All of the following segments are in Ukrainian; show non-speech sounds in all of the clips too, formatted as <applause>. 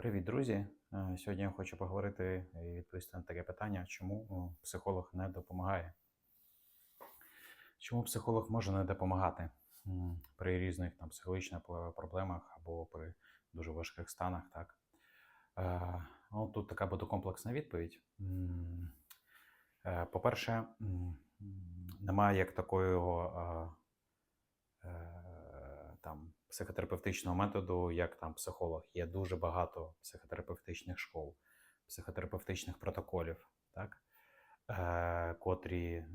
Привіт, друзі! Е, Сьогодні я хочу поговорити і відповісти на таке питання, чому психолог не допомагає. Чому психолог може не допомагати при різних там, психологічних проблемах або при дуже важких станах? Так? Е, ну, тут така буде комплексна відповідь. Е, По-перше, немає як такого е, е, там, психотерапевтичного методу, як там психолог. Є дуже багато психотерапевтичних школ, психотерапевтичних протоколів, так? Е, котрі, е,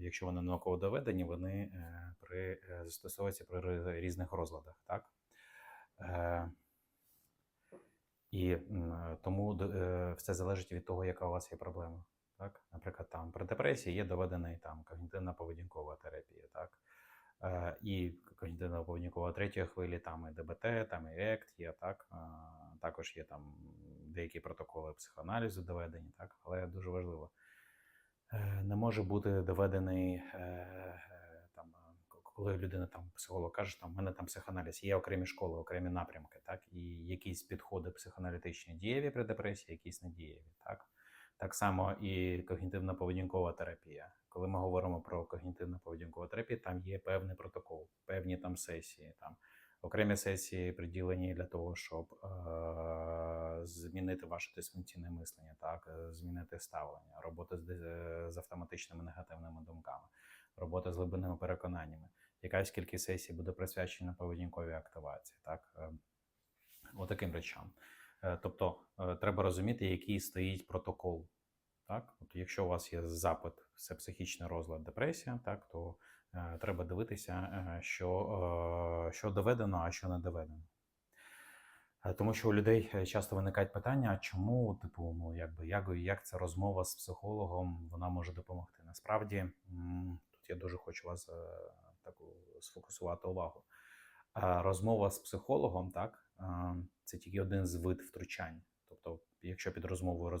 якщо вони науково доведені, вони е, при, е, застосовуються при різних розладах. Так? Е, і тому все залежить від того, яка у вас є проблема. Так? Наприклад, там при депресії є доведений там когнітивна поведінкова терапія. Так? І когнітивно поведінкова третьої хвилі, там і ДБТ, там і ЕКТ є, так? Також є там деякі протоколи психоаналізу доведені, так? але дуже важливо. Е, Не може бути доведений е, е, там, коли людина там психолог каже, там в мене там психоаналіз, є окремі школи, окремі напрямки, так, і якісь підходи психоаналітичні дієві при депресії, якісь недієві. Так? Так само і когнітивно-поведінкова терапія. Коли ми говоримо про когнітивно-поведінкову терапію, там є певний протокол, певні там сесії, там окремі сесії приділені для того, щоб е- змінити ваше дисфункційне мислення, так, е, змінити ставлення, робота з, ди- з автоматичними негативними думками, робота з глибинними переконаннями. Якась кількість сесій буде присвячена поведінковій активації, так. е, Отаким речам. Е, Тобто е, треба розуміти, який стоїть протокол. Так? От якщо у вас є запит, це психічний розлад, депресія, так, то е, треба дивитися, е, що, е, що доведено, а що не доведено. Е, Тому що у людей е, часто виникають питання, чому, типу, ну якби як, як ця розмова з психологом вона може допомогти. Насправді, тут я дуже хочу вас таку сфокусувати увагу. Розмова з психологом, так, це тільки один з вид втручань. Тобто, якщо під розмовою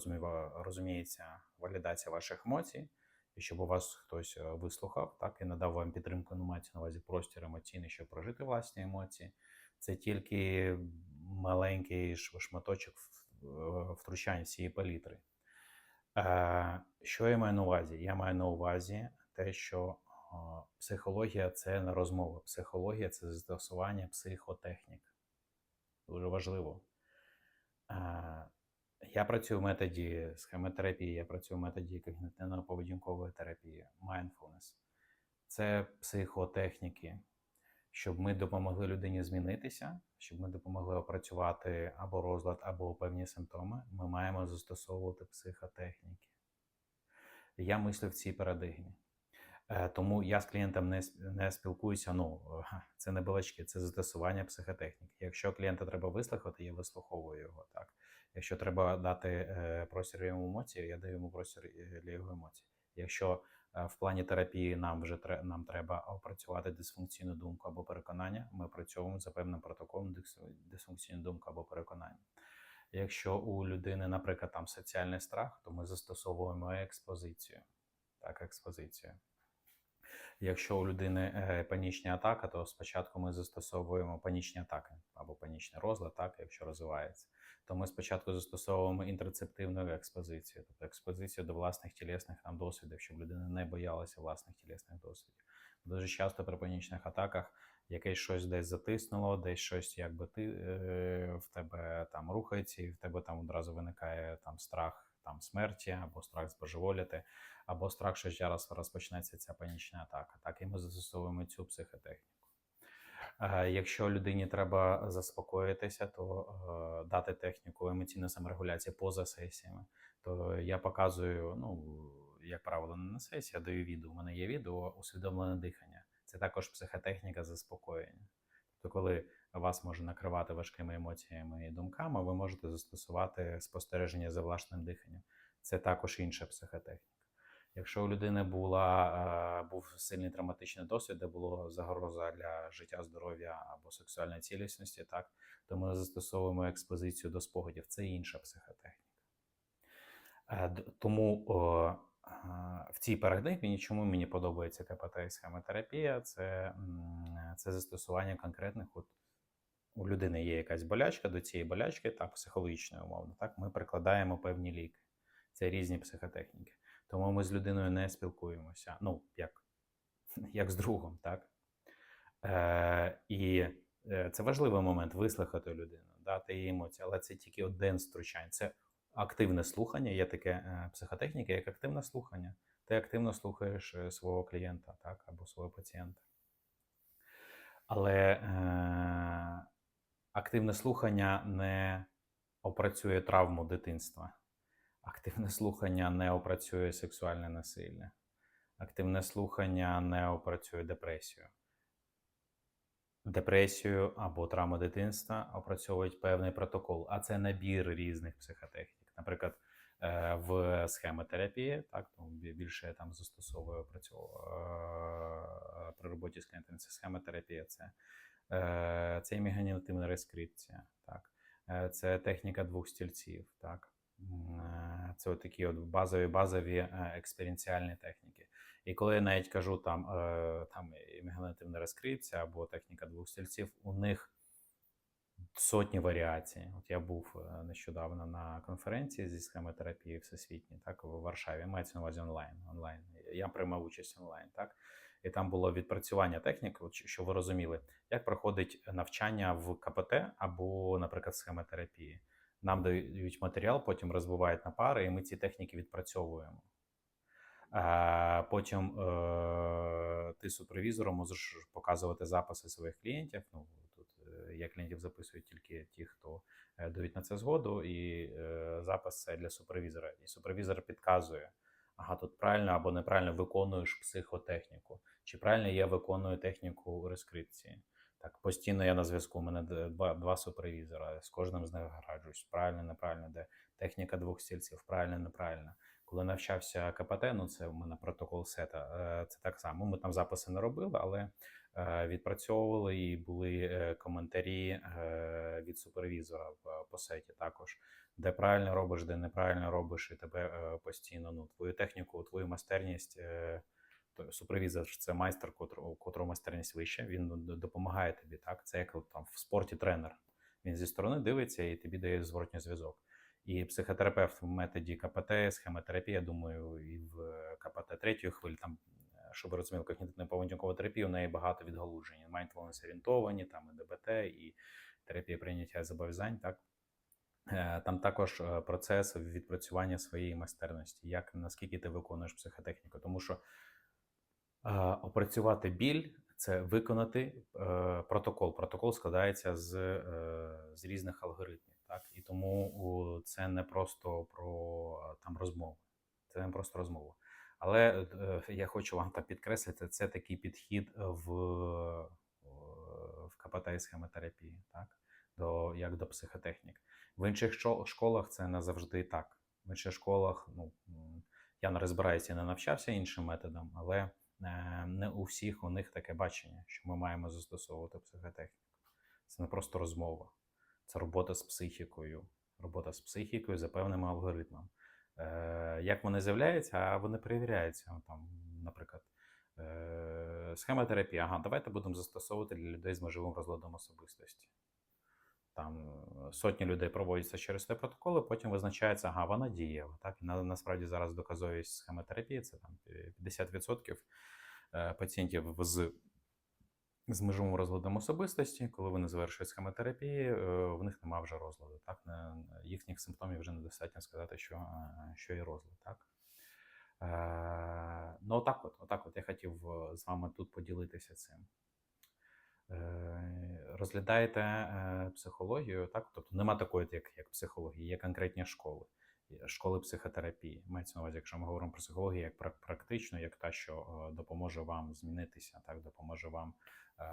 розуміється валідація ваших емоцій, і щоб у вас хтось е, вислухав, так і надав вам підтримку, ну мається на увазі простір емоційний, щоб прожити власні емоції, це тільки маленький шматочок е, втручань всієї палітри. Е, Що я маю на увазі? Я маю на увазі те, що психологія це не розмова. Психологія це застосування психотехнік. Дуже важливо. Я працюю в методі схемотерапії, я працюю в методі когнітивно-поведінкової терапії, mindfulness. Це психотехніки, щоб ми допомогли людині змінитися, щоб ми допомогли опрацювати або розлад, або певні симптоми, ми маємо застосовувати психотехніки. Я мислю в цій парадигмі. Е, Тому я з клієнтом не, не спілкуюся. Ну, це не балачки, це застосування психотехніки. Якщо клієнта треба вислухати, я вислуховую його. Так. Якщо треба дати е, простір йому емоції, я даю йому простір е, для його емоцій. Якщо в плані терапії нам вже нам треба опрацювати дисфункційну думку або переконання, ми працюємо за певним протоколом дисфункційну думку або переконання. Якщо у людини, наприклад, там соціальний страх, то ми застосовуємо експозицію. Так, експозицію. Якщо у людини е, панічна атака, то спочатку ми застосовуємо панічні атаки або панічний розлад, так, якщо розвивається, то ми спочатку застосовуємо інтерцептивну експозицію, тобто експозицію до власних тілесних нам досвідів, щоб людина не боялася власних тілесних досвідів. Дуже часто при панічних атаках якесь щось десь затиснуло, десь щось якби ти е, в тебе там рухається, і в тебе там одразу виникає там страх там смерті або страх збожеволіти або страх, що ще зараз розпочнеться ця панічна атака. Так і ми застосовуємо цю психотехніку. Е, Якщо людині треба заспокоїтися, то е, дати техніку емоційної саморегуляції поза сесіями, то я показую, ну, як правило, не на сесії, а даю відео. У мене є відео усвідомлене дихання. Це також психотехніка заспокоєння. Тобто, коли вас може накривати важкими емоціями і думками, ви можете застосувати спостереження за власним диханням. Це також інша психотехніка. Якщо у людини була, е, був сильний травматичний досвід, де було загроза для життя, здоров'я або сексуальної цілісності, так, то ми застосовуємо експозицію до спогадів. Це інша психотехніка. Е, Тому е, в цій парадигмі чому мені подобається КПТ і схемотерапія, це, це застосування конкретних от у людини є якась болячка, до цієї болячки, так, психологічної умовно, так, ми прикладаємо певні ліки. Це різні психотехніки. Тому ми з людиною не спілкуємося. Ну, як, <laughs> як з другом, так? Е, і е, це важливий момент вислухати людину, дати їй емоції, але це тільки один з втручань. Це активне слухання. Є таке е, психотехніка, як активне слухання. Ти активно слухаєш е, свого клієнта, так, або свого пацієнта. Але активне слухання не опрацює травму дитинства. Активне слухання не опрацює сексуальне насилля. Активне слухання не опрацює депресію. Депресію або травму дитинства опрацьовують певний протокол, а це набір різних психотехнік. Наприклад, е, в схемотерапії, так, тому більше я там застосовую е, при роботі з клієнтами. Це схемотерапія, це, це імагінативна рескрипція, так, е, це техніка двох стільців, так. Е, Це от такі от базові базові е, експеріенціальні техніки. І коли я навіть кажу там, е, там імагінативна розкриця або техніка двох стільців, у них сотні варіацій. От я був е, нещодавно на конференції зі схемотерапії всесвітній, так, в Варшаві, мається на увазі онлайн. онлайн. Я приймав участь онлайн, так. І там було відпрацювання технік, от, що- ви розуміли, як проходить навчання в КПТ або, наприклад, схемотерапії. Нам дають матеріал, потім розбивають на пари, і ми ці техніки відпрацьовуємо. А потім е, ти супервізором можеш показувати записи своїх клієнтів. Ну тут е, я клієнтів записую тільки ті, хто е, дають на це згоду, і е, запис це для супервізора. І супервізор підказує: ага, тут правильно або неправильно виконуєш психотехніку, чи правильно я виконую техніку рескрипції. Так, постійно я на зв'язку. У мене два, два супервізора. З кожним з них граджусь. Правильно, неправильно, де техніка двох стільців, правильно, неправильно. Коли навчався КПТ, ну це у мене протокол сета. е, Це так само. Ми там записи не робили, але е, відпрацьовували і були е, коментарі від супервізора в- по сеті також, де правильно робиш, де неправильно робиш, і тебе постійно ну, твою техніку, твою майстерність. Супервізор це майстер, котрого, котрого майстерність вища. Він ну, допомагає тобі. Так, це як там в спорті тренер. Він зі сторони дивиться і тобі дає зворотній зв'язок. І психотерапевт в методі КПТ, схемотерапія, думаю, і в КПТ третьої хвилі, там, щоб ви розуміли, когнітивна поведінкова терапія, у неї багато відгалужень. Mindfulness орієнтовані, там і ДБТ, і терапія прийняття зобов'язань. Так? Е, Там також процес відпрацювання своєї майстерності, як наскільки ти виконуєш психотехніку. Тому що е, опрацювати біль це виконати е, протокол. Протокол складається з, е, з різних алгоритмів. Так? І тому це не просто про е, там розмову, це не просто розмова. Але е, я хочу вам так підкреслити, це такий підхід в, в КПТ і схемотерапії, так? До, як до психотехнік. В інших школах це не завжди так. В інших школах, ну, я не розбираюся і не навчався іншим методам, але е, не у всіх у них таке бачення, що ми маємо застосовувати психотехніку. Це не просто розмова, це робота з психікою, робота з психікою за певним алгоритмом. Е, як вони з'являються, а вони перевіряються. Там, наприклад, е, схемотерапія. Ага, давайте будемо застосовувати для людей з межовим розладом особистості. Там е, сотні людей проводяться через той протокол, і потім визначається, ага, вона дієва. Так? На, насправді зараз доказовість схемотерапії це там е, 50% е, пацієнтів з, з межовим розладом особистості, коли вони завершують схемотерапії, е, в них немає вже розладу. Так? Їхніх симптомів вже недостатньо сказати, що, е, що є розлад. Так? Е, ну, отак от, отак от я хотів з вами тут поділитися цим. Розглядаєте психологію, так? Тобто нема такої, як, як психологія, є конкретні школи, школи психотерапії. Мається на увазі, якщо ми говоримо про психологію як прак- практичну, як та, що е, допоможе вам змінитися, так, допоможе вам е,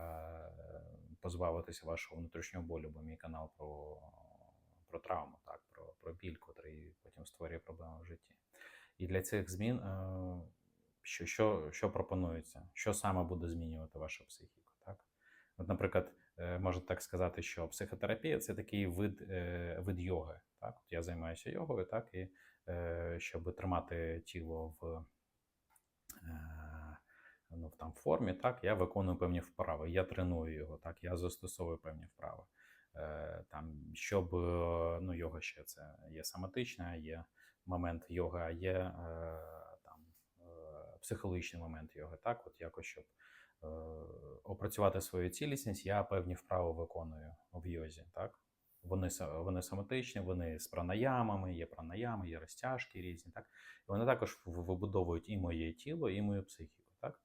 позбавитися вашого внутрішнього болю, бо мій канал про, про травму, так, про, про біль, котрий потім створює проблеми в житті. І для цих змін е, що, що, що пропонується? Що саме буде змінювати вашу психіку? Так? От, наприклад, е, можна так сказати, що психотерапія це такий вид, е, вид йоги. Так? От я займаюся йогою, так, і е, щоб тримати тіло в, е, ну, в там, формі, так, я виконую певні вправи, я треную його, так, я застосовую певні вправи. Е, Там, щоб е, ну, йога ще це є соматична, є момент йога, є е, там е, психологічний момент йоги. Так, от якось щоб е, опрацювати свою цілісність, я певні вправи виконую в йозі. Так? Вони, вони соматичні, вони з пранаямами, є пранаями, є розтяжки різні. Так? І вони також вибудовують і моє тіло, і мою психіку. Так?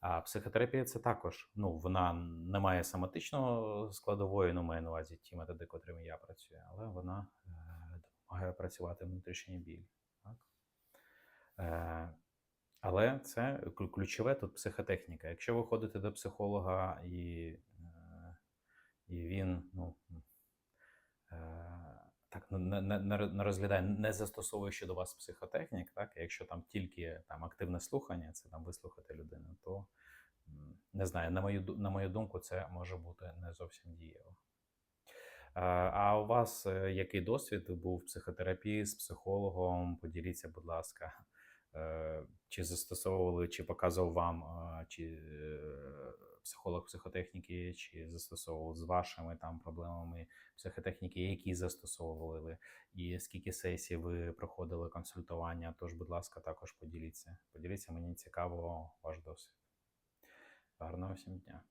А психотерапія це також, ну, вона не має соматичного складової, ну, маю на увазі ті методи, котрими я працюю, але вона е, допомагає працювати внутрішній біль. Так? Е, але це ключове тут психотехніка. Якщо ви ходите до психолога і, е, і він ну, не, не, не розглядає, не застосовує щодо вас психотехнік, так, якщо там тільки там, активне слухання, це там вислухати людину, то не знаю, на мою, на мою думку, це може бути не зовсім дієво. А у вас е, який досвід був психотерапії з психологом? Поділіться, будь ласка, чи застосовували, чи показував вам е, чи е, психолог психотехніки, чи застосовував з вашими там проблемами психотехніки, які застосовували ви, і скільки сесій ви проходили консультування? Тож, будь ласка, також поділіться. Поділіться, мені цікаво ваш досвід. Гарного всім дня.